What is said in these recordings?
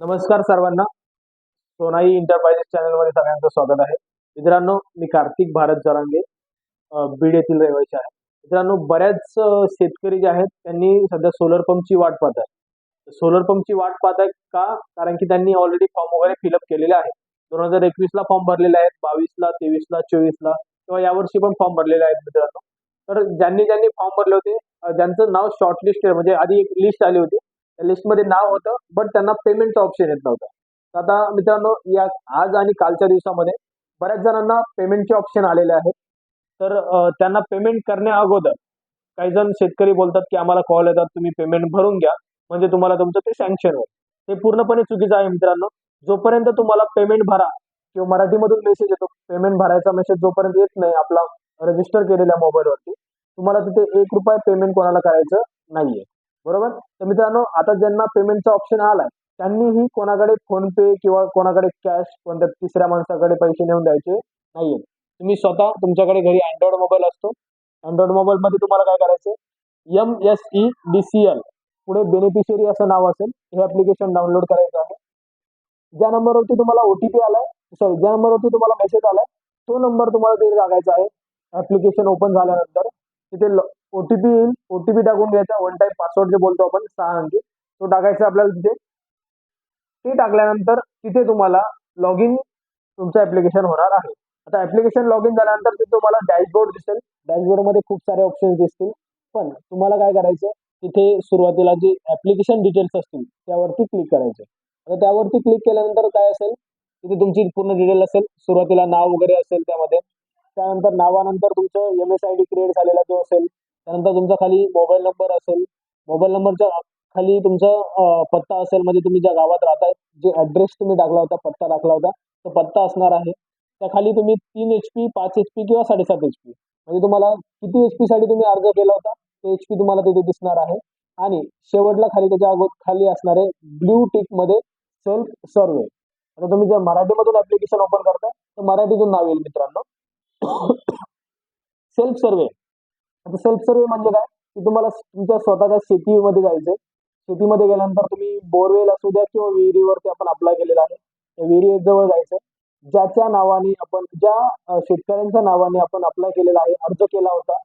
नमस्कार सर्वांना. सोनाई इंटरप्राइजेस चॅनलमध्ये सगळ्यांचं स्वागत आहे. मित्रांनो मी कार्तिक भारत जरांगे बीड येथील रहिवासी आहे. मित्रांनो बऱ्याच शेतकरी जे आहेत त्यांनी सध्या सोलर पंपची वाट पाहत आहे सोलर पंपची वाट पाहत आहे का? कारण की त्यांनी ऑलरेडी फॉर्म वगैरे फिलअप केलेले आहेत दोन हजार एकवीसला फॉर्म भरलेले आहेत बावीसला तेवीसला चोवीसला किंवा यावर्षी पण फॉर्म भरलेले आहेत मित्रांनो. तर ज्यांनी ज्यांनी फॉर्म भरले होते ज्यांचं नाव शॉर्टलिस्ट म्हणजे आधी एक लिस्ट आली होती लिस्टमध्ये नाव होतं बट त्यांना पेमेंटचं ऑप्शन येत नव्हतं. तर आता मित्रांनो या आज आणि कालच्या दिवसामध्ये बऱ्याच जणांना पेमेंटचे ऑप्शन आलेले आहेत. तर त्यांना पेमेंट करण्या अगोदर काही जण शेतकरी बोलतात की आम्हाला कॉल येतात तुम्ही पेमेंट भरून घ्या. म्हणजे तुम्हाला तुमचं ते सँक्शन होईल. हे पूर्णपणे चुकीचं आहे मित्रांनो. जोपर्यंत तुम्हाला पेमेंट भरा किंवा मराठीमधून मेसेज येतो पेमेंट भरायचा मेसेज जोपर्यंत येत नाही आपला रजिस्टर केलेल्या मोबाईलवरती तुम्हाला तिथे एक रुपये पेमेंट कोणाला करायचं नाहीये. बरोबर? तर मित्रांनो आता ज्यांना पेमेंटचा ऑप्शन आलाय त्यांनीही कोणाकडे फोन पे किंवा कोणाकडे कॅश कोणत्या तिसऱ्या माणसाकडे पैसे नेऊन द्यायचे नाहीये. तुम्ही स्वतः तुमच्याकडे घरी अँड्रॉइड मोबाईल असतो. अँड्रॉइड मोबाईलमध्ये तुम्हाला काय करायचं M S E D C L पुढे बेनिफिशियरी असं नाव असेल हे ॲप्लिकेशन डाउनलोड करायचं आहे. ज्या नंबरवरती तुम्हाला ओ टी पी आलाय सॉरी ज्या नंबरवरती तुम्हाला मेसेज आलाय तो नंबर तुम्हाला तिथे टाकायचा आहे. ॲप्लिकेशन ओपन झाल्यानंतर तिथे ओटीपी येईल. ओटीपी टाकून घ्यायचा. वन टाईम पासवर्ड जे बोलतो आपण सहा अंकी. तो टाकायचा आपल्याला तिथे. ते टाकल्यानंतर तिथे तुम्हाला लॉग इन तुमचं ऍप्लिकेशन होणार आहे. आता ऍप्लिकेशन लॉग इन झाल्यानंतर तिथे तुम्हाला डॅशबोर्ड दिसेल. डॅशबोर्डमध्ये खूप सारे ऑप्शन्स दिसतील. पण तुम्हाला काय करायचं तिथे सुरुवातीला जे ऍप्लिकेशन डिटेल्स असतील त्यावरती क्लिक करायचे आता त्यावरती क्लिक केल्यानंतर काय असेल? तिथे तुमची पूर्ण डिटेल असेल. सुरुवातीला नाव वगैरे असेल त्यामध्ये. त्यानंतर नावानंतर तुमचं M S I D create झालेला जो असेल त्यानंतर तुमचा खाली मोबाईल नंबर असेल. मोबाईल नंबरच्या खाली तुमचा पत्ता असेल. म्हणजे तुम्ही ज्या गावात राहताय जे ॲड्रेस तुम्ही टाकला होता पत्ता टाकला होता तो पत्ता असणार आहे. त्या खाली तुम्ही तीन एच पी पाच एच पी किंवा साडेसात एच पी म्हणजे तुम्हाला किती एच पी साठी तुम्ही अर्ज केला होता ते एच पी तुम्हाला तिथे दिसणार आहे. आणि शेवटला खाली त्याच्या अगोदर खाली असणारे ब्ल्यू टिकमध्ये सेल्फ सर्वे आता तुम्ही जर मराठीमधून ऍप्लिकेशन ओपन करताय तर मराठीतून नाव येईल मित्रांनो. सेल्फ सर्वे आता सेल्फ सर्वे म्हणजे काय? की तुम्हाला तुमच्या स्वतःच्या शेतीमध्ये जायचंय. शेतीमध्ये गेल्यानंतर तुम्ही बोरवेल असू द्या किंवा विहिरीवरती आपण अप्लाय केलेला आहे. त्या विहिरी जवळ ज्याच्या नावाने आपण ज्या शेतकऱ्यांच्या नावाने आपण अप्लाय केलेला आहे अर्ज केला होता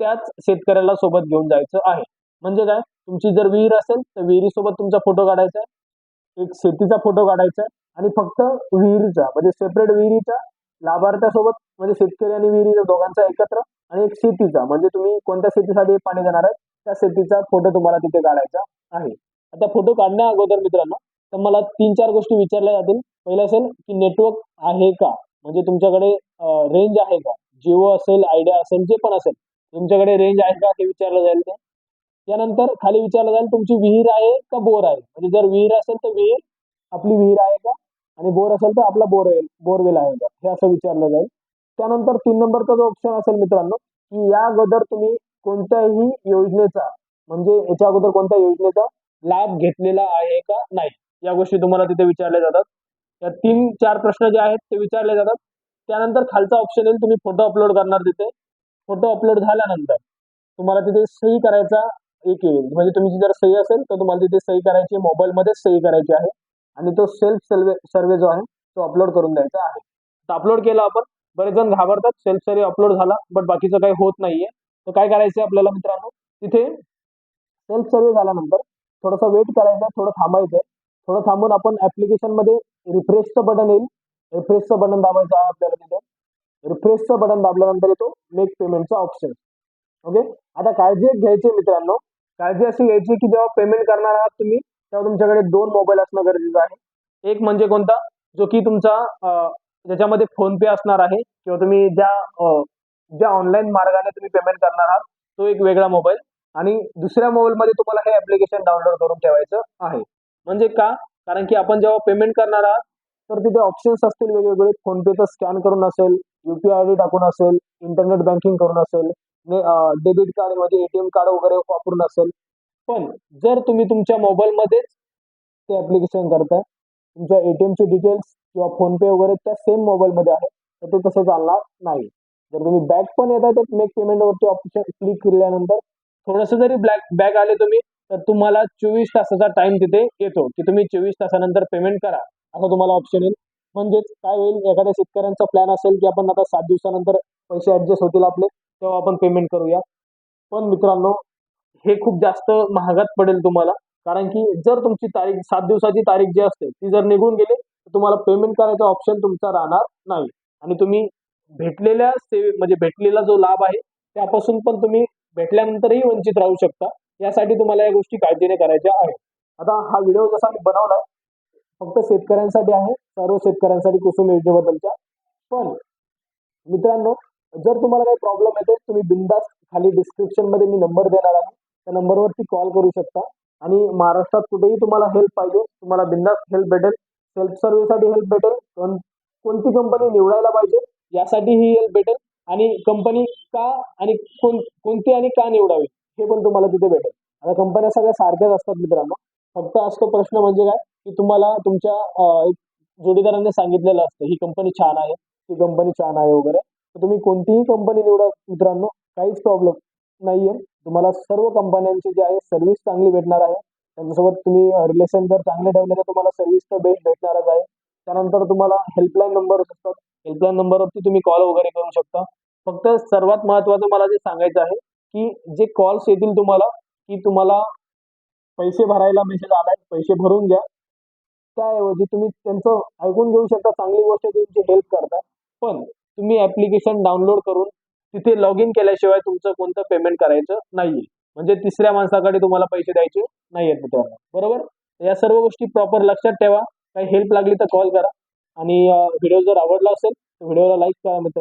त्याच शेतकऱ्याला सोबत घेऊन जायचं आहे. म्हणजे काय? तुमची जर विहीर असेल तर विहिरीसोबत तुमचा फोटो काढायचा एक शेतीचा फोटो काढायचा आणि फक्त विहिरीचा म्हणजे सेपरेट विहिरीचा लाभार्थ्यासोबत म्हणजे शेतकरी आणि विहिरीचा दोघांचा एकत्र आणि एक शेतीचा म्हणजे तुम्ही कोणत्या शेतीसाठी पाणी देणार आहे त्या शेतीचा फोटो तुम्हाला तिथे काढायचा आहे. आता फोटो काढण्या अगोदर मित्रांनो तर मला तीन चार गोष्टी विचारल्या जातील. पहिलं असेल की नेटवर्क आहे का? म्हणजे तुमच्याकडे रेंज आहे का? जिओ असेल आयडिया असेल जे पण असेल तुमच्याकडे रेंज आहे का? हे विचारलं जाईल ते. त्यानंतर खाली विचारलं जाईल तुमची विहीर आहे का बोर आहे? म्हणजे जर विहीर असेल तर विहीर आपली विहीर आहे का? आणि बोर असेल तर आपला बोर बोरवेल आहे का हे असं विचारलं जाईल. त्यानंतर तीन नंबरचा जो ऑप्शन असेल मित्रांनो की या अगोदर तुम्ही कोणत्याही योजनेचा म्हणजे याच्या अगोदर कोणत्या योजनेचा लाभ घेतलेला आहे का नाही या गोष्टी तुम्हाला तिथे विचारल्या जातात. या तीन चार प्रश्न जे आहेत ते विचारले जातात. त्यानंतर खालचा ऑप्शन येईल तुम्ही फोटो अपलोड करणार तिथे. फोटो अपलोड झाल्यानंतर तुम्हाला तिथे सही करायचा एक येईल. म्हणजे तुमची जर सही असेल तर तुम्हाला तिथे सही करायची मोबाईलमध्येच सही करायची आहे. आणि तो सेल्फ सर्वे सर्वे जो आहे तो अपलोड करून द्यायचा आहे. तर अपलोड केला आपण बरेच जण घाबरतात सेल्फ सर्वे अपलोड झाला बट बाकीचं काही होत नाहीये. तर काय करायचं आपल्याला मित्रांनो? तिथे सेल्फ सर्वे झाल्यानंतर थोडासा वेट करायचा थोडं थांबायचं थोडं थांबून आपण ऍप्लिकेशनमध्ये रिफ्रेशचं बटन येईल. रिफ्रेशचं बटन दाबायचं आहे आपल्याला तिथे. रिफ्रेशचं बटन दाबल्यानंतर येतो मेक पेमेंटचा ऑप्शन ओके आता काळजी घ्यायची मित्रांनो. काळजी अशी घ्यायची की जेव्हा पेमेंट करणार आहात तुम्ही तेव्हा तुमच्याकडे दोन मोबाईल असणं गरजेचं आहे. एक म्हणजे कोणता? जो की तुमचा ज्याच्यामध्ये फोन पे असणार आहे किंवा तुम्ही ज्या ज्या ऑनलाईन मार्गाने तुम्ही पेमेंट करणार आहात तो एक वेगळा मोबाईल आणि दुसऱ्या मोबाईलमध्ये तुम्हाला हे ऍप्लिकेशन डाउनलोड करून ठेवायचं आहे. म्हणजे का? कारण की आपण जेव्हा पेमेंट करणार आहात तर तिथे ऑप्शन्स असतील वेगवेगळे. फोनपेचं स्कॅन करून असेल युपीआय आय डी टाकून असेल इंटरनेट बँकिंग करून असेल डेबिट कार्ड म्हणजे एटीएम कार्ड वगैरे वापरून असेल. पण जर तुम्ही तुमच्या मोबाईलमध्येच ते ॲप्लिकेशन करताय तुमच्या ए टी एमचे डिटेल्स किंवा फोनपे वगैरे त्या सेम मोबाईलमध्ये आहे तर ते तसं चालणार नाही. जर तुम्ही बॅग पण येत आहे मेक पेमेंटवरती ऑप्शन क्लिक केल्यानंतर थोडंसं जरी ब्लॅक बॅक आले तुम्ही तर तुम्हाला चोवीस तासाचा टाइम तिथे येतो की तुम्ही चोवीस तासानंतर पेमेंट करा. असं तुम्हाला ऑप्शन येईल. म्हणजेच काय होईल एखाद्या शेतकऱ्यांचा प्लॅन असेल की आपण आता सात दिवसानंतर पैसे ॲडजस्ट होतील आपले तेव्हा आपण पेमेंट करूया. पण मित्रांनो हे खूप जास्त महागात पडेल तुम्हाला. कारण की जर तुमची तारीख सात दिवसाची तारीख जी असते ती जर निघून गेली तर तुम्हाला पेमेंट करायचा ऑप्शन तुमचा राहणार नाही. आणि तुम्ही भेटलेल्या सेवे म्हणजे भेटलेला जो लाभ आहे त्यापासून पण तुम्ही भेटल्यानंतरही वंचित राहू शकता. यासाठी तुम्हाला या गोष्टी काळजीने करायच्या आहेत. आता हा व्हिडिओ जसा मी बनवलाय फक्त शेतकऱ्यांसाठी आहे सर्व शेतकऱ्यांसाठी कुसुम योजनेबद्दलच्या. पण मित्रांनो जर तुम्हाला काही प्रॉब्लेम येते तुम्ही बिंदास्त खाली डिस्क्रिप्शनमध्ये मी नंबर देणार आहे. त्या नंबरवरती कॉल करू शकता. आणि महाराष्ट्रात कुठेही तुम्हाला हेल्प पाहिजे तुम्हाला बिंदास हेल्प भेटेल. सेल्फ सर्व्हिससाठी हेल्प भेटेल. कोणती कंपनी निवडायला पाहिजे यासाठी ही हेल्प भेटेल. आणि कंपनी का आणि कोण कोणती आणि का निवडावी हे पण तुम्हाला तिथे भेटेल. आता कंपन्या सगळ्या सारख्याच असतात मित्रांनो. फक्त असतो प्रश्न म्हणजे काय की तुम्हाला तुमच्या एक जोडीदारांनी सांगितलेलं असतं ही कंपनी छान आहे ही कंपनी छान आहे वगैरे. तर तुम्ही कोणतीही कंपनी निवडा मित्रांनो. काहीच प्रॉब्लेम नाहीये. तुम्हाला सर्व कंपन्यांची जे आहे सर्व्हिस चांगली भेटणार आहे. त्यांच्यासोबत तुम्ही रिलेशन जर चांगले ठेवले तर तुम्हाला सर्व्हिस तर बेस्ट भेटणारच आहे. त्यानंतर तुम्हाला हेल्पलाईन नंबर असतात. हेल्पलाईन नंबरवरती तुम्ही कॉल वगैरे करू शकता. फक्त सर्वात महत्त्वाचं मला जे सांगायचं आहे की जे कॉल्स येतील तुम्हाला की तुम्हाला पैसे भरायला मेसेज आलाय पैसे भरून घ्या. त्याऐवजी तुम्ही त्यांचं ऐकून घेऊ शकता. चांगली गोष्ट तुमची हेल्प करताय पण तुम्ही ऍप्लिकेशन डाउनलोड करून तिथे लॉग इन केल्याशिवाय तुमचं कोणतं पेमेंट करायचं नाहीये. म्हणजे तिसऱ्या माणसाकडे तुम्हाला पैसे द्यायचे नाहीयेत मित्रांनो. बरोबर? या सर्व गोष्टी प्रॉपर लक्षात ठेवा. काही हेल्प लागली तर कॉल करा. आणि व्हिडिओ जर आवडला असेल तर व्हिडिओला लाईक करा मित्र